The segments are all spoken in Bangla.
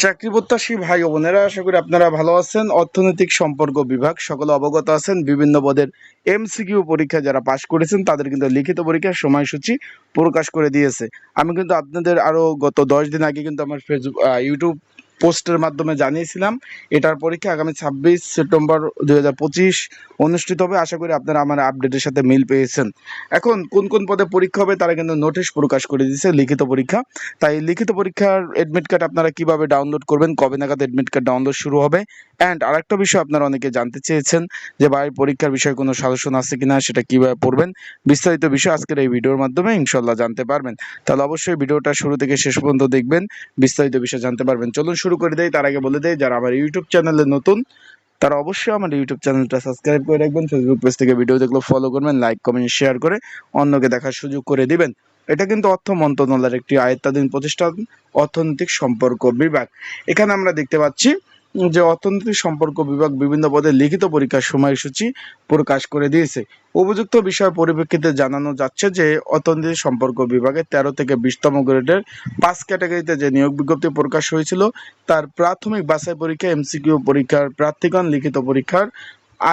চাকরি প্রত্যাশী ভাই বোনেরা, আশা করি আপনারা ভালো আছেন। অর্থনৈতিক সম্পর্ক বিভাগ, সকলে অবগত আছেন। বিভিন্ন পদের এমসিকিউ পরীক্ষা যারা পাশ করেছেন, তাদের কিন্তু লিখিত পরীক্ষার সময়সূচি প্রকাশ করে দিয়েছে। আমি কিন্তু আপনাদের আরও গত দশ দিন আগে কিন্তু আমার ফেসবুক ইউটিউব পোস্টের মাধ্যমে জানিয়েছিলাম। এটার পরীক্ষা আগামী ছাব্বিশ সেপ্টেম্বর দুই হাজার পঁচিশ অনুষ্ঠিত হবে। আশা করি আপনারা আমার আপডেটের সাথে মিল পেয়েছেন। এখন কোন কোন পদে পরীক্ষা হবে তারা কিন্তু নোটিশ প্রকাশ করে দিয়েছে, লিখিত পরীক্ষা। তাই লিখিত পরীক্ষার অ্যাডমিট কার্ড আপনারা কীভাবে ডাউনলোড করবেন, কবে নাগাদ অ্যাডমিট কার্ড ডাউনলোড শুরু হবে? অ্যান্ড আরেকটা বিষয় আপনারা অনেকে জানতে চেয়েছেন যে, ভাই, পরীক্ষার বিষয়ে কোনো সাজেশন আছে কিনা, সেটা কীভাবে পড়বেন? বিস্তারিত বিষয় আজকের এই ভিডিওর মাধ্যমে ইনশাল্লাহ জানতে পারবেন। তাহলে অবশ্যই ভিডিওটা শুরু থেকে শেষ পর্যন্ত দেখবেন, বিস্তারিত বিষয় জানতে পারবেন। চলুন শুরু করে দেয়, তার আগে বলে দেয়, যারা আমার ইউটিউব চ্যানেলে নতুন, তারা অবশ্যই আমার ইউটিউব চ্যানেলটা সাবস্ক্রাইব করে রাখবেন ফেসবুক পেজ থেকে ভিডিও দেখলে ফলো করবেন লাইক কমেন্ট শেয়ার করে অন্যকে দেখার সুযোগ করে দিবেন। এটা কিন্তু অর্থ মন্ত্রণালয়ের একটি আয়ত্তাধীন প্রতিষ্ঠান, অর্থনৈতিক সম্পর্ক বিভাগ। এখানে আমরা দেখতে পাচ্ছি যে অর্থনৈতিক সম্পর্ক বিভাগ বিভিন্ন পদে লিখিত পরীক্ষার সময়সূচি প্রকাশ করে দিয়েছে। উপযুক্ত বিষয় পরিপ্রেক্ষিতে জানানো যাচ্ছে যে, অর্থনৈতিক সম্পর্ক বিভাগে তেরো থেকে বিশতম গ্রেডের পাঁচ ক্যাটাগরিতে যে নিয়োগ বিজ্ঞপ্তি প্রকাশ হয়েছিল, তার প্রাথমিক বাছাই পরীক্ষা, এমসিকিউ পরীক্ষার প্রার্থীগণ লিখিত পরীক্ষার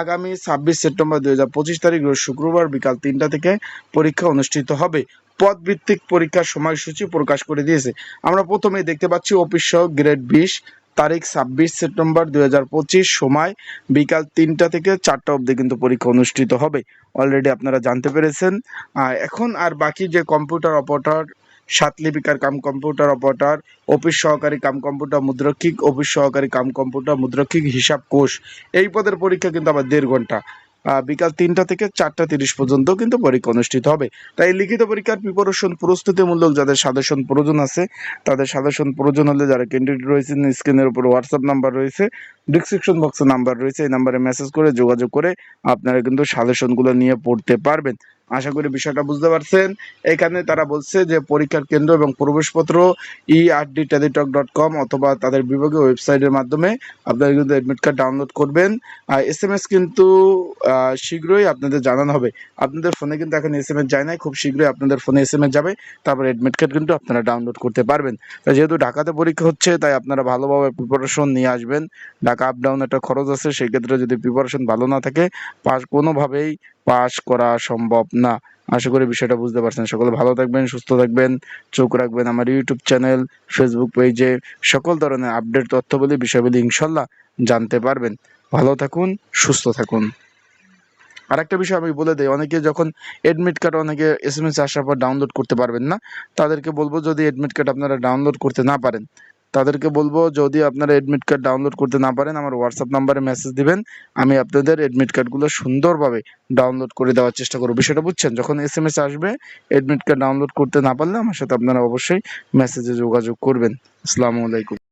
আগামী ছাব্বিশ সেপ্টেম্বর দুই হাজার পঁচিশ তারিখ রোজ শুক্রবার বিকাল তিনটা থেকে পরীক্ষা অনুষ্ঠিত হবে। পদ ভিত্তিক পরীক্ষার সময়সূচি প্রকাশ করে দিয়েছে। আমরা প্রথমেই দেখতে পাচ্ছি অফিস সহ গ্রেড বিশ তারিখ ছাব্বিশ সেপ্টেম্বর দুই হাজার পঁচিশ সময় বিকাল তিনটা থেকে চারটা অবধি কিন্তু পরীক্ষা অনুষ্ঠিত হবে। অলরেডি আপনারা জানতে পেরেছেন। এখন আর বাকি যে কম্পিউটার অপারেটর সাত লিপিকার কাম কম্পিউটার অপারেটর অফিস সহকারী কাম কম্পিউটার মুদ্রক্ষিক অফিস সহকারী কাম কম্পিউটার মুদ্রক্ষিক, হিসাব কোষ, এই পদের পরীক্ষা কিন্তু আবার দেড় ঘণ্টা। বিকাল তিনটা থেকে চারটা তিরিশ পর্যন্ত কিন্তু পরীক্ষা অনুষ্ঠিত হবে। তাই লিখিত পরীক্ষার প্রিপারেশন প্রস্তুতিমূলক যাদের সাজেশন প্রয়োজন আছে, তাদের সাজেশন প্রয়োজন হলে যারা ক্যান্ডিডেট রয়েছেন স্ক্রিনের উপর হোয়াটসঅ্যাপ নাম্বার রয়েছে ডিসক্রিপশন বক্সে নাম্বার রয়েছে, এই নাম্বারে মেসেজ করে যোগাযোগ করে আপনারা কিন্তু সাজেশনগুলো নিয়ে পড়তে পারবেন। আশা করি বিষয়টা বুঝতে পারছেন। এখানে তারা বলছে যে পরীক্ষার কেন্দ্র এবং প্রবেশপত্র E R D Teletalk dot com অথবা তাদের বিভাগীয় ওয়েবসাইটের মাধ্যমে আপনারা কিন্তু অ্যাডমিট কার্ড ডাউনলোড করবেন। আর এস এম এস কিন্তু শীঘ্রই আপনাদের জানানো হবে। আপনাদের ফোনে কিন্তু এখন এস এম এস যায় নাই, খুব শীঘ্রই আপনাদের ফোনে এস এম এস যাবে। তারপর অ্যাডমিট কার্ড কিন্তু আপনারা ডাউনলোড করতে পারবেন। তাই যেহেতু ঢাকাতে পরীক্ষা হচ্ছে, তাই আপনারা ভালোভাবে প্রিপারেশন নিয়ে আসবেন। ঢাকা আপ ডাউন একটা খরচ আছে সেই ক্ষেত্রে যদি প্রিপারেশন ভালো না থাকে, পাস কোনোভাবেই পাস করা সম্ভব না, আশা করি বিষয়টা বুঝতে পারছেন। সকলে ভালো থাকবেন, সুস্থ থাকবেন, চোখ রাখবেন আমার ইউটিউব চ্যানেল ফেসবুক পেজে সকল ধরনের আপডেট তথ্যবলী, বিষয়বলী ইনশাল্লাহ জানতে পারবেন। ভালো থাকুন, সুস্থ থাকুন। আরেকটা বিষয় আমি বলে দিই, অনেকে যখন এডমিট কার্ড অনেকে এস এম এস আসার পর ডাউনলোড করতে পারবেন না, তাদেরকে বলব যদি এডমিট কার্ড আপনারা ডাউনলোড করতে না পারেন তাদেরকে বলব, যদি আপনারা অ্যাডমিট কার্ড ডাউনলোড করতে না পারেন, আমার হোয়াটসঅ্যাপ নাম্বারে মেসেজ দিবেন। আমি আপনাদের অ্যাডমিট কার্ডগুলো সুন্দরভাবে ডাউনলোড করে দেওয়ার চেষ্টা করব। বিষয়টা বুঝছেন? যখন এস এম এস আসবে অ্যাডমিট কার্ড ডাউনলোড করতে না পারলে আমার সাথে আপনারা অবশ্যই মেসেজে যোগাযোগ করবেন। আসসালামু আলাইকুম।